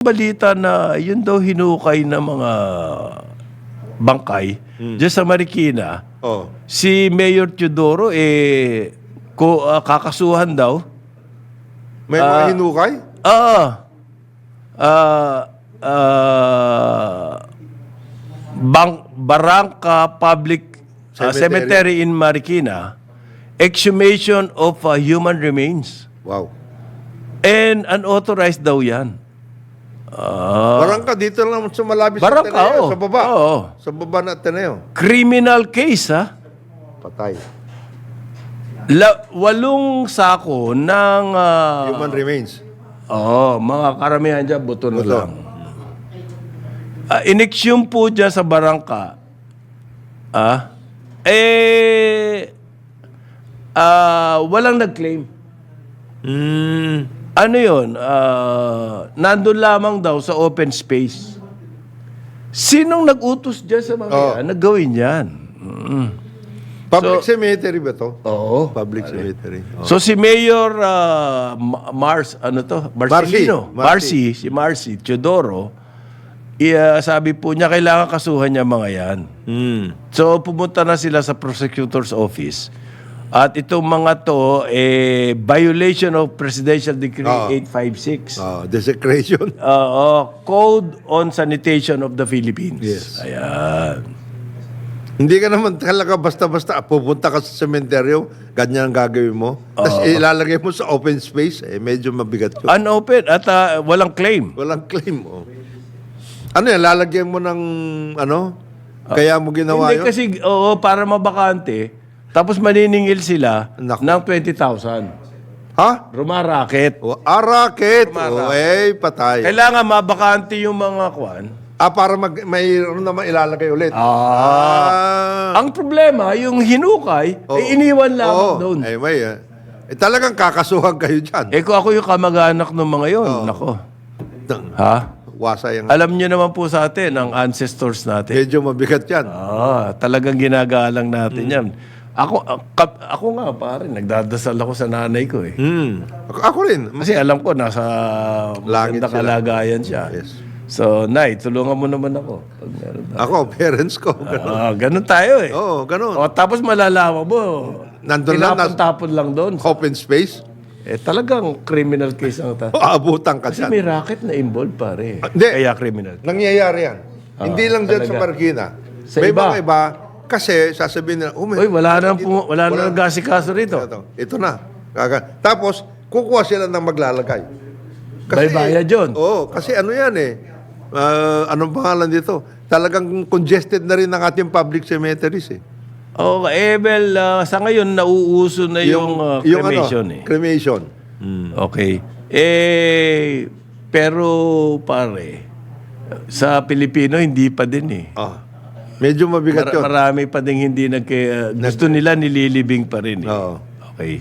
balita na yun daw hinukay ng mga bangkay diyan sa Marikina. Oh. Si Mayor Teodoro eh ko ah, kakasuhan daw. May mga hinukay? Ah. Ah ah Bang Barangka Public ah, Cemetery. Cemetery in Marikina exhumation of ah, human remains. Wow. And unauthorized daw 'yan. Ah. Barangka dito lang sa malapit Barangka, sa Ateneo. oo. Sa baba. Oo. Sa baba na Ateneo. criminal case ha. Patay. La, walong sako ng ah, Human remains. Oo, mga karamihan dyan, buto na Buto. lang. Uh, inexhume po dyan sa barangka. Ah, eh, ah, walang nag-claim. Mm. Ano yun? Ah, nandun lamang daw sa open space. Sinong nag-utos dyan sa mga Oo. yan? Naggawin yan. Mm. Public cemetery ba to? Oo. Public cemetery. Oh. So si Mayor Ma- Mars, ano to? Marcelino. Marcy. Marcy. Si Marcy Teodoro. ah, sabi po niya, kailangan kasuhan niya mga yan. Mm. So pumunta na sila sa prosecutor's office. At itong mga to, eh, violation of Presidential Decree Oo. 856. Oh, desecration. Oo, Code on Sanitation of the Philippines. Yes. Ayan. Hindi ka naman talaga basta-basta pupunta ka sa sementeryo, ganyan ang gagawin mo. Tapos ilalagay mo sa open space, eh medyo mabigat yun. Unopened at ah, walang claim. Walang claim. Oh. Ano yan, lalagyan mo ng ano? Kaya mo ginawa Hindi yun? kasi, oo, para mabakante, tapos maniningil sila Naku. ng 20,000. Ha? Rumaraket. O, ah, racket. O, eh, patay. Kailangan mabakante yung mga kwan. Ah, para mag, mayroon naman ilalagay ulit. Ah. Ah. Ang problema, yung hinukay, eh, iniwan lamang Oo. doon. Eh, may, eh. Eh, talagang kakasuhan kayo dyan. Eh, kung ako yung kamag-anak ng mga yon, nako. Ha? Wasa yung... Alam niyo naman po sa atin, ang ancestors natin. Medyo mabigat yan. Ah, talagang ginagalang natin yan. Ako, ah, kap- ako nga, pare, nagdadasal ako sa nanay ko eh. Hmm. Ako, ako rin. Kasi alam ko, nasa Langit maganda sila. kalagayan siya. Yes. So, Nay, tulungan mo naman ako. Pag meron tayo. Ako, parents ko. Ganun. Ah, ganun tayo eh. Oo, ganun. O, tapos malalaman mo, Nandun lang, nas- tinapon-tapon lang doon. Open space. Eh, talagang criminal case ang ta. O, abutan ka Kasi dyan. may racket na involved, pare. Ah, hindi. Kaya criminal. Nangyayari yan. Hindi lang dyan sa talaga. Marikina. Sa may iba. mga iba, kasi sasabihin nila, oh, may- Uy, wala na po, wala, na nag-asikaso rito. Ito, ito na. Kaka- Tapos, kukuha sila ng maglalagay. May bayad yun. Oo, kasi ano yan eh. Ah, anong pangalan dito? Talagang congested na rin ang ating public cemeteries eh. Oh, eh, well, ah, sa ngayon, nauuso na yung, ah, cremation ano, eh. Cremation. Okay. Eh, pero pare, sa Pilipino hindi pa din eh. Ah, medyo mabigat Mar- yun. marami pa din hindi nag gusto nila nililibing pa rin eh. Oo. Okay.